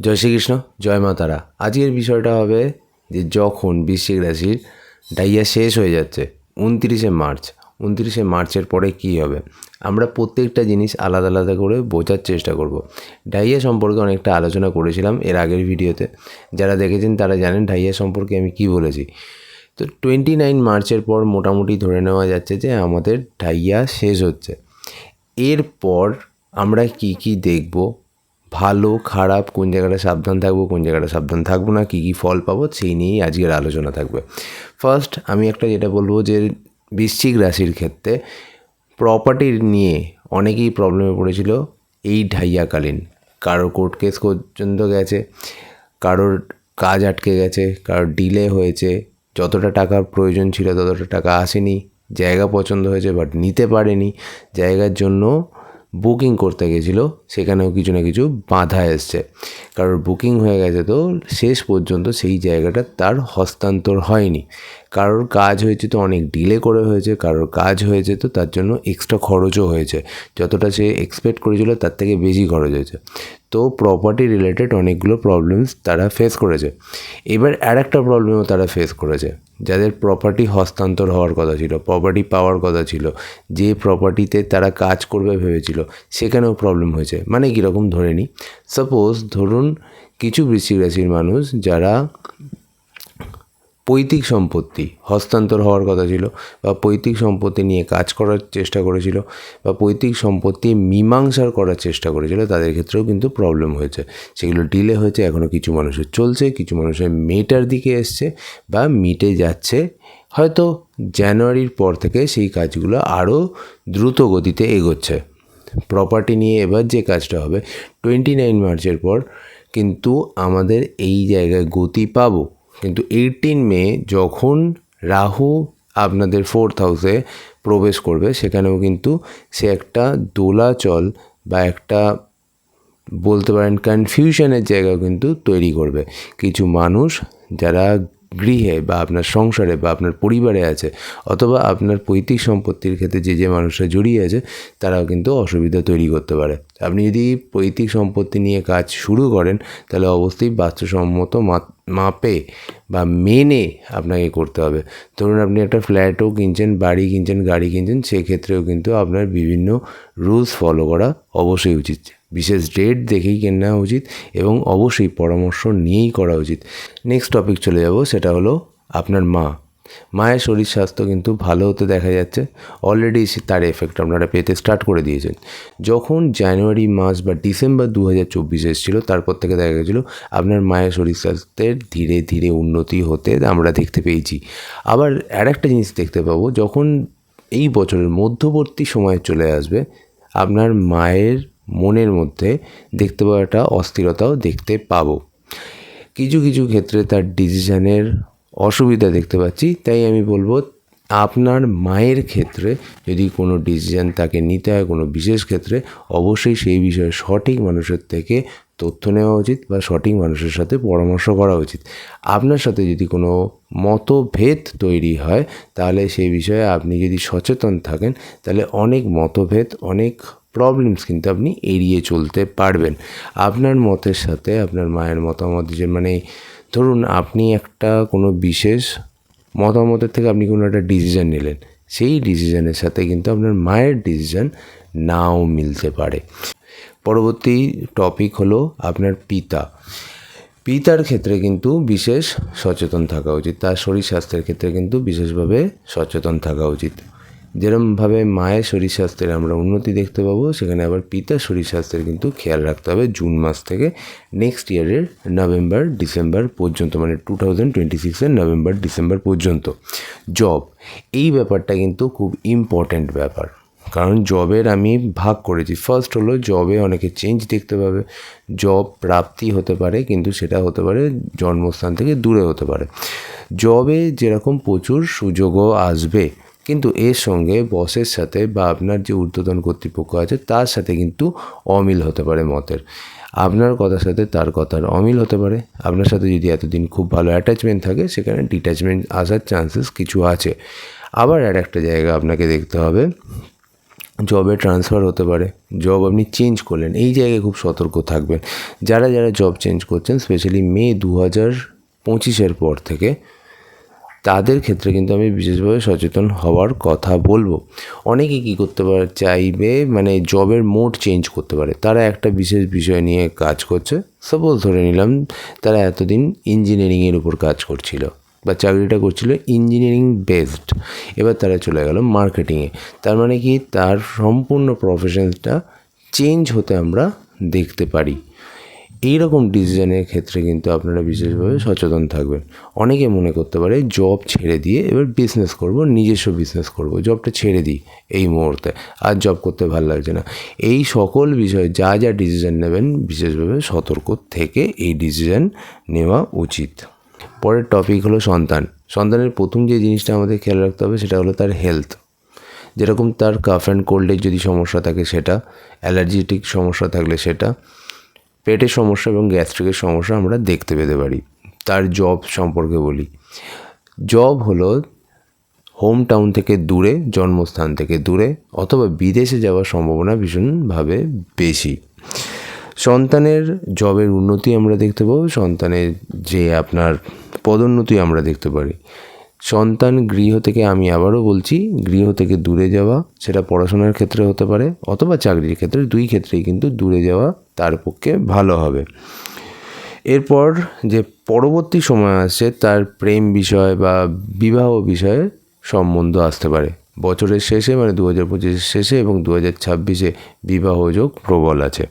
জয় শ্রীকৃষ্ণ, জয় মা তারা। আজকের বিষয়টা হবে যে যখন বৃশ্চিক রাশির ডাইয়া শেষ হয়ে যাচ্ছে, উনত্রিশে মার্চ। উনত্রিশে মার্চের পরে কী হবে? আমরা প্রত্যেকটা জিনিস আলাদা আলাদা করে বোঝার চেষ্টা করব। ডাইয়া সম্পর্কে অনেকটা আলোচনা করেছিলাম এর আগের ভিডিওতে। যারা দেখেছেন তারা জানেন ডাইয়া সম্পর্কে আমি কি বলেছি। তো টোয়েন্টি নাইন মার্চের পর মোটামুটি ধরে নেওয়া যাচ্ছে যে আমাদের ডাইয়া শেষ হচ্ছে। এরপর আমরা কি কি দেখব? ভালো, খারাপ, কোন জায়গাটা সাবধান থাকব, কোন জায়গাটা সাবধান থাকব না, কী কী ফল পাবো, সেই নিয়েই আজকের আলোচনা থাকবে। ফার্স্ট আমি একটা যেটা বলব যে বৃশ্চিক রাশির ক্ষেত্রে প্রপার্টির নিয়ে অনেকেই প্রবলেমে পড়েছিল এই ঢাইয়াকালীন। কারোর কোর্ট কেস পর্যন্ত গেছে, কারোর কাজ আটকে গেছে, কারোর ডিলে হয়েছে, যতটা টাকার প্রয়োজন ছিল ততটা টাকা আসেনি, জায়গা পছন্দ হয়েছে বাট নিতে পারেনি, জায়গার জন্য বুকিং করতে গেছিল, সেখানেও কিছু না কিছু বাধা এসছে। কারোর বুকিং হয়ে গেছে তো শেষ পর্যন্ত সেই জায়গাটা তার হস্তান্তর হয়নি। কারোর কাজ হয়েছে তো অনেক ডিলে করে হয়েছে, কারোর কাজ হয়েছে তো তার জন্য এক্সট্রা খরচও হয়েছে। যতটা সে এক্সপেক্ট করেছিল তার থেকে বেশি খরচ হয়েছে। তো প্রপার্টি রিলেটেড অনেকগুলো প্রবলেমস তারা ফেস করেছে। এবার আর একটা প্রবলেমও তারা ফেস করেছে। যাদের প্রপার্টি হস্তান্তর হওয়ার কথা ছিল প্রপার্টি পাওয়ার কথা ছিল, যে প্রপার্টিতে তারা কাজ করবে ভেবেছিল, সেখানেও প্রবলেম হয়েছে। মানে কীরকম ধরে নিই সাপোজ ধরুন কিছু বৃশ্চিক রাশির মানুষ যারা পৈতৃক সম্পত্তি হস্তান্তর হওয়ার কথা ছিল বা পৈতৃক সম্পত্তি নিয়ে কাজ করার চেষ্টা করেছিল বা পৈতৃক সম্পত্তি মীমাংসার করার চেষ্টা করেছিল, তাদের ক্ষেত্রেও কিন্তু প্রবলেম হয়েছে। সেগুলো ডিলে হয়েছে এখনও কিছু মানুষের চলছে, কিছু মানুষের মেটার দিকে এসছে বা মিটে যাচ্ছে। হয়তো জানুয়ারির পর থেকে সেই কাজগুলো আরও দ্রুত গতিতে এগোচ্ছে। প্রপার্টি নিয়ে এবার যে কাজটা হবে টোয়েন্টি নাইন মার্চের পর কিন্তু আমাদের এই জায়গায় গতি পাবো। কিন্তু এইটিন মে যখন রাহু আপনাদের ফোর্থ হাউসে প্রবেশ করবে, সেখানেও কিন্তু সে একটা দোলাচল বা একটা বলতে পারেন কনফিউশনের জায়গা কিন্তু তৈরি করবে। কিছু মানুষ যারা গৃহে বা আপনার সংসারে বা আপনার পরিবারে আছে অথবা আপনার পৈতৃক সম্পত্তির ক্ষেত্রে যে যে মানুষরা জড়িয়ে আছে, তারাও কিন্তু অসুবিধা তৈরি করতে পারে। আপনি যদি পৈতৃক সম্পত্তি নিয়ে কাজ শুরু করেন, তাহলে অবশ্যই বাস্তুসম্মত মাপে বা মেনে আপনাকে করতে হবে। ধরুন আপনি একটা ফ্ল্যাটও কিনছেন, বাড়ি কিনছেন, গাড়ি কিনছেন, সেক্ষেত্রেও কিন্তু আপনার বিভিন্ন রুলস ফলো করা অবশ্যই উচিত। বিশেষ ডেট দেখেই কেনা উচিত এবং অবশ্যই পরামর্শ নিয়েই করা উচিত। নেক্সট টপিক চলে যাব, সেটা হলো আপনার মা। মায়ের শরীর স্বাস্থ্য কিন্তু ভালো হতে দেখা যাচ্ছে। অলরেডি তার এফেক্ট আপনারা পেতে স্টার্ট করে দিয়েছেন। যখন জানুয়ারি মাস বা ডিসেম্বর দু হাজার চব্বিশ এসেছিল, তারপর থেকে দেখা গেছিল আপনার মায়ের শরীর স্বাস্থ্যের ধীরে ধীরে উন্নতি হতে আমরা দেখতে পেয়েছি। আবার আর একটা জিনিস দেখতে পাবো, যখন এই বছরের মধ্যবর্তী সময়ে চলে আসবে, আপনার মায়ের মনের মধ্যে দেখতে পাওয়া একটা অস্থিরতাও দেখতে পাবো। কিছু কিছু ক্ষেত্রে তার ডিসিশানের অসুবিধা দেখতে পাচ্ছি। তাই আমি বলব, আপনার মায়ের ক্ষেত্রে যদি কোনো ডিসিশান তাকে নিতে হয়, কোনো বিশেষ ক্ষেত্রে, অবশ্যই সেই বিষয়ে সঠিক মানুষের থেকে তথ্য নেওয়া উচিত বা সঠিক মানুষের সাথে পরামর্শ করা উচিত। আপনার সাথে যদি কোনো মতভেদ তৈরি হয়, তাহলে সেই বিষয়ে আপনি যদি সচেতন থাকেন, তাহলে অনেক মতভেদ, অনেক প্রবলেমস কিন্তু আপনি এড়িয়ে চলতে পারবেন। আপনার মতের সাথে আপনার মায়ের মতামত যে মানে ধরুন আপনি একটা কোনো বিশেষ মতামতের থেকে আপনি কোনো একটা ডিসিশান নিলেন, সেই ডিসিশানের সাথে কিন্তু আপনার মায়ের ডিসিশান নাও মিলতে পারে। পরবর্তী টপিক হলো আপনার পিতা। পিতার ক্ষেত্রে কিন্তু বিশেষ সচেতন থাকা উচিত, তার শরীর স্বাস্থ্যের ক্ষেত্রে কিন্তু বিশেষভাবে সচেতন থাকা উচিত। যেরমভাবে মায়ের শরীর স্বাস্থ্যের আমরা উন্নতি দেখতে পাবো, সেখানে আবার পিতার শরীর স্বাস্থ্যের কিন্তু খেয়াল রাখতে হবে জুন মাস থেকে নেক্সট ইয়ারের নভেম্বর, ডিসেম্বর পর্যন্ত মানে টু থাউজেন্ড টোয়েন্টি সিক্সের নভেম্বর, ডিসেম্বর পর্যন্ত। জব এই ব্যাপারটা কিন্তু খুব ইম্পর্ট্যান্ট ব্যাপার। কারণ জবের আমি ভাগ করেছি। ফার্স্ট হলো জবে অনেকে চেঞ্জ দেখতে পাবে। জব প্রাপ্তি হতে পারে, কিন্তু সেটা হতে পারে জন্মস্থান থেকে দূরে হতে পারে। জবে যেরকম প্রচুর সুযোগও আসবে কিন্তু এর সঙ্গে বসের সাথে বা আপনার যে ঊর্ধ্বতন কর্তৃপক্ষ আছে, তার সাথে কিন্তু অমিল হতে পারে মতের। আপনার কথার সাথে তার কথার অমিল হতে পারে। আপনার সাথে যদি এতদিন খুব ভালো অ্যাটাচমেন্ট থাকে, সেখানে ডিট্যাচমেন্ট আসার চান্সেস কিছু আছে। আবার আর একটা জায়গা আপনাকে দেখতে হবে জবে ট্রান্সফার হতে পারে। জব আপনি চেঞ্জ করলেন, এই জায়গায় খুব সতর্ক থাকবেন। যারা যারা জব চেঞ্জ করছেন স্পেশালি মে দু হাজার পঁচিশের পর থেকে তাদের ক্ষেত্রে কিন্তু আমি বিশেষভাবে সচেতন হওয়ার কথা বলব। অনেকে কী করতে পারে, চাইবে মানে জবের মোড চেঞ্জ করতে পারে। তারা একটা বিশেষ বিষয় নিয়ে কাজ করছে। সাপোজ ধরে নিলাম, তারা এতদিন ইঞ্জিনিয়ারিংয়ের উপর কাজ করছিল বা চাকরিটা করছিল ইঞ্জিনিয়ারিং বেসড এবার তারা চলে গেল মার্কেটিংয়ে তার মানে কি, তার সম্পূর্ণ প্রফেশনসটা চেঞ্জ হতে আমরা দেখতে পারি। এই রকম ডিসিশনের ক্ষেত্রে কিন্তু আপনারা বিশেষভাবে সচেতন থাকবেন। অনেকে মনে করতে পারে জব ছেড়ে দিয়ে এবার বিজনেস করব, নিজস্ব বিজনেস করব জবটা ছেড়ে দিই এই মুহূর্তে, আর জব করতে ভালো লাগছে না। এই সকল বিষয়ে যা যা ডিসিশন নেবেন, বিশেষভাবে সতর্ক থেকে এই ডিসিশন নেওয়া উচিত। পরের টপিক হলো সন্তান। সন্তানের প্রথম যে জিনিসটা আমাদের খেয়াল রাখতে হবে, সেটা হলো তার হেলথ যেরকম তার কাফ অ্যান্ড কোল্ডের যদি সমস্যা থাকে, সেটা অ্যালার্জিটিক সমস্যা থাকলে সেটা পেটের সমস্যা এবং গ্যাস্ট্রিকের সমস্যা আমরা দেখতে পেতে পারি। তার জব সম্পর্কে বলি। জব হলো হোম টাউন থেকে দূরে, জন্মস্থান থেকে দূরে অথবা বিদেশে যাওয়ার সম্ভাবনা ভীষণভাবে বেশি। সন্তানের জবের উন্নতি আমরা দেখতে পাবো, সন্তানের যে আপনার পদোন্নতি আমরা দেখতে পারি। সন্তান গৃহ থেকে আমি আবারও বলছি, গৃহ থেকে দূরে যাওয়া সেটা পড়াশোনার ক্ষেত্রে হতে পারে অথবা চাকরির ক্ষেত্রে, দুই ক্ষেত্রেই কিন্তু দূরে যাওয়া তার পক্ষে ভালো হবে। এরপর যে পরবর্তী সময় আসছে, তার প্রেম বিষয় বা বিবাহ বিষয়ে সম্বন্ধ আসতে পারে। বছরের শেষে মানে দু হাজার পঁচিশের শেষে এবং দু হাজার ছাব্বিশে বিবাহযোগ প্রবল আছে।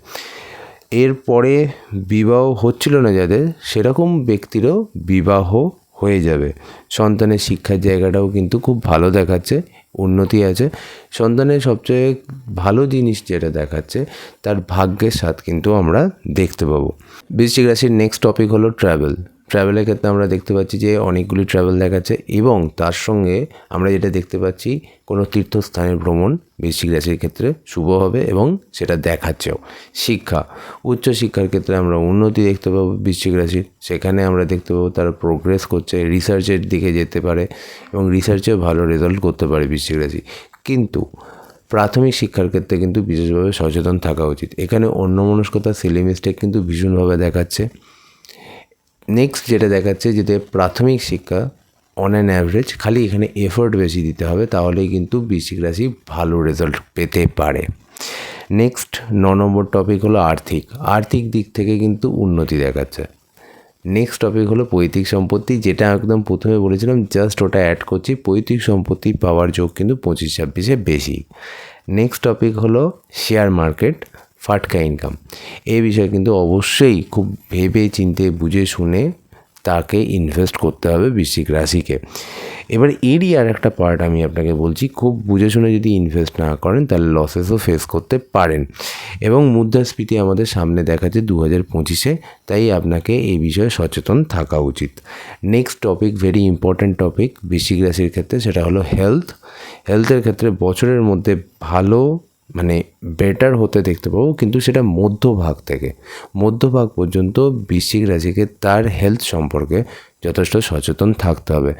এরপরে বিবাহ হচ্ছিল না যাদের, সেরকম ব্যক্তিরও বিবাহ হয়ে যাবে। সন্তানের শিক্ষার জায়গাটাও কিন্তু খুব ভালো দেখাচ্ছে, উন্নতি আছে। সন্তানের সবচেয়ে ভালো জিনিস যেটা দেখাচ্ছে, তার ভাগ্যের স্বাদ কিন্তু আমরা দেখতে পাবো। বৃশ্চিক রাশির নেক্সট টপিক হলো ট্রাভেল ট্রাভেলের ক্ষেত্রে আমরা দেখতে পাচ্ছি যে অনেকগুলি ট্রাভেল দেখাচ্ছে এবং তার সঙ্গে আমরা যেটা দেখতে পাচ্ছি, কোনো তীর্থস্থানের ভ্রমণ বৃশ্চিক রাশির ক্ষেত্রে শুভ হবে এবং সেটা দেখাচ্ছেও। শিক্ষা উচ্চ শিক্ষার ক্ষেত্রে আমরা উন্নতি দেখতে পাবো বৃশ্চিক রাশির। সেখানে আমরা দেখতে পাবো তারা প্রোগ্রেস করছে রিসার্চের দিকে যেতে পারে এবং রিসার্চেও ভালো রেজাল্ট করতে পারে বৃশ্চিক রাশি। কিন্তু প্রাথমিক শিক্ষার ক্ষেত্রে কিন্তু বিশেষভাবে সচেতন থাকা উচিত। এখানে অন্যমনস্কতা সিলি মিস্টেক কিন্তু ভীষণভাবে দেখাচ্ছে। নেক্সট যেটা দেখাচ্ছে যেতে প্রাথমিক শিক্ষা অন অ্যান অ্যাভারেজ খালি এখানে এফোর্ট বেশি দিতে হবে, তাহলেই কিন্তু বৃশ্চিক রাশি ভালো রেজাল্ট পেতে পারে। নেক্সট ন নম্বর টপিক হলো আর্থিক। আর্থিক দিক থেকে কিন্তু উন্নতি দেখাচ্ছে। নেক্সট টপিক হলো পৈতৃক সম্পত্তি, যেটা একদম প্রথমে বলেছিলাম জাস্ট ওটা অ্যাড করছি, পৈতৃক সম্পত্তি পাওয়ার যোগ কিন্তু পঁচিশ ছাব্বিশে বেশি। নেক্সট টপিক হলো শেয়ার মার্কেট ফাটকা ইনকাম এই বিষয়ে কিন্তু অবশ্যই খুব ভেবে চিনতে, বুঝে শুনে তাকে ইনভেস্ট করতে হবে বৃশ্চিক রাশিকে। এবার এরই আর একটা পার্ট আমি আপনাকে বলছি, খুব বুঝে শুনে যদি ইনভেস্ট না করেন, তাহলে লসেসও ফেস করতে পারেন। এবং মুদ্রাস্ফীতি আমাদের সামনে দেখাচ্ছে দু হাজার পঁচিশে, তাই আপনাকে এই বিষয়ে সচেতন থাকা উচিত। Next topic very important topic বৃশ্চিক রাশির ক্ষেত্রে সেটা হলো হেলথ হেলথের ক্ষেত্রে বছরের মধ্যে ভালো মানে বেটার হতে দেখতে পাবো, কিন্তু সেটা মধ্যভাগ থেকে। মধ্যভাগ পর্যন্ত বৃশ্চিক রাশিকে তার হেলথ সম্পর্কে যথেষ্ট সচেতন থাকতে হবে।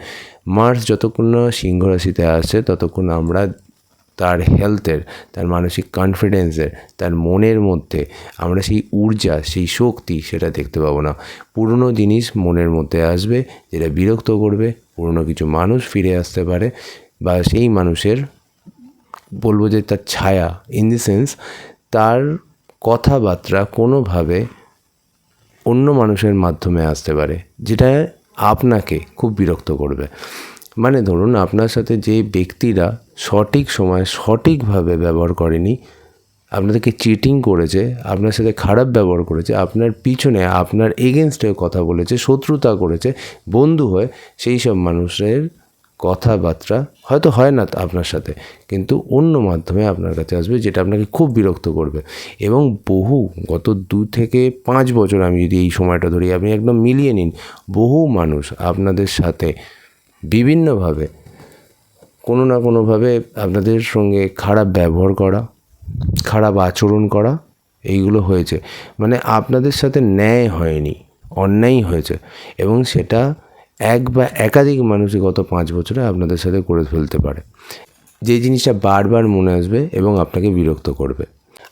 মার্স যতক্ষণ না সিংহ রাশিতে আসে ততক্ষণ আমরা তার হেলথের তার মানসিক কনফিডেন্সের তার মনের মধ্যে আমরা সেই ঊর্জা, সেই শক্তি সেটা দেখতে পাবো না। পুরনো জিনিস মনের মধ্যে আসবে, যেটা বিরক্ত করবে, পুরনো কিছু মানুষ ফিরে আসতে পারে, বা সেই মানুষের বলব যে তার ছায়া ইন দি সেন্স তার কথাবার্তা কোনোভাবে অন্য মানুষের মাধ্যমে আসতে পারে, যেটা আপনাকে খুব বিরক্ত করবে। মানে ধরুন আপনার সাথে যে ব্যক্তিরা সঠিক সময় সঠিকভাবে ব্যবহার করেনি, আপনাদেরকে চিটিং করেছে, আপনার সাথে খারাপ ব্যবহার করেছে, আপনার পিছনে, আপনার এগেনস্টে কথা বলেছে, শত্রুতা করেছে, বন্ধু হয়ে সেই সব মানুষের কথাবার্তা হয়তো হয় না আপনার সাথে, কিন্তু অন্য মাধ্যমে আপনার কাছে আসবে যেটা আপনাকে খুব বিরক্ত করবে। এবং বহু, গত দু থেকে পাঁচ বছর আমি যদি এই সময়টা ধরি, আপনি একদম মিলিয়ে নিন, বহু মানুষ আপনাদের সাথে বিভিন্নভাবে, কোনো না কোনোভাবে আপনাদের সঙ্গে খারাপ ব্যবহার করা, খারাপ আচরণ করা, এইগুলো হয়েছে। মানে আপনাদের সাথে ন্যায় হয়নি অন্যায় হয়েছে। এবং সেটা এক বা একাধিক মানুষই গত পাঁচ বছরে আপনাদের সাথে করে ফেলতে পারে। যে জিনিসটা বারবার মনে আসবে এবং আপনাকে বিরক্ত করবে।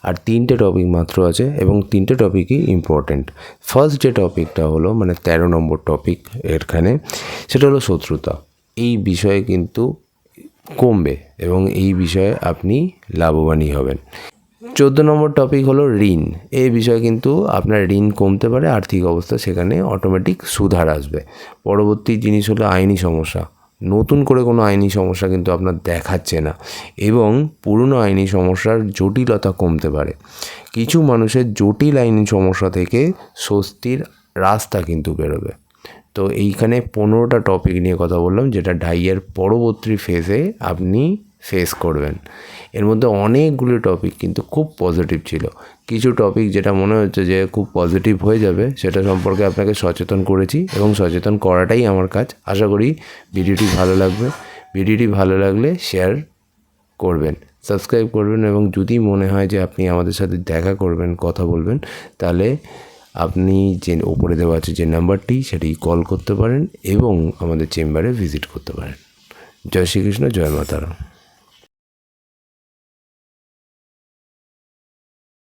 আর তিনটে টপিক মাত্র আছে এবং তিনটে টপিকই ইম্পর্ট্যান্ট ফার্স্ট যে টপিকটা হলো মানে তেরো নম্বর টপিক এখানে, সেটা হলো শত্রুতা। এই বিষয়ে কিন্তু কমবে এবং এই বিষয়ে আপনি লাভবানই হবেন। চোদ্দ নম্বর টপিক হলো ঋণ। এই বিষয়ে কিন্তু আপনার ঋণ কমতে পারে, আর্থিক অবস্থা সেখানে অটোমেটিক সুধার আসবে। পরবর্তী জিনিস হলো আইনি সমস্যা। নতুন করে কোনো আইনি সমস্যা কিন্তু আপনার দেখাচ্ছে না এবং পুরনো আইনি সমস্যার জটিলতা কমতে পারে। কিছু মানুষের জটিল আইনি সমস্যা থেকে স্বস্তির রাস্তা কিন্তু বেরোবে। তো এইখানে পনেরোটা টপিক নিয়ে কথা বললাম, যেটা ডাইয়ের পরবর্তী ফেজে আপনি ফেস করবেন। এর মধ্যে অনেকগুলো টপিক কিন্তু খুব পজিটিভ ছিল। কিছু টপিক যেটা মনে হচ্ছে যে খুব পজিটিভ হয়ে যাবে, সেটা সম্পর্কে আপনাকে সচেতন করেছি এবং সচেতন করাটাই আমার কাজ। আশা করি ভিডিওটি ভালো লাগবে। ভিডিওটি ভালো লাগলে শেয়ার করবেন সাবস্ক্রাইব করবেন এবং যদি মনে হয় যে আপনি আমাদের সাথে দেখা করবেন, কথা বলবেন, তাহলে আপনি যে ওপরে দেওয়া আছে যে নাম্বারটি, সেটি কল করতে পারেন এবং আমাদের চেম্বারে ভিজিট করতে পারেন। জয় শ্রীকৃষ্ণ, জয় মাতারাম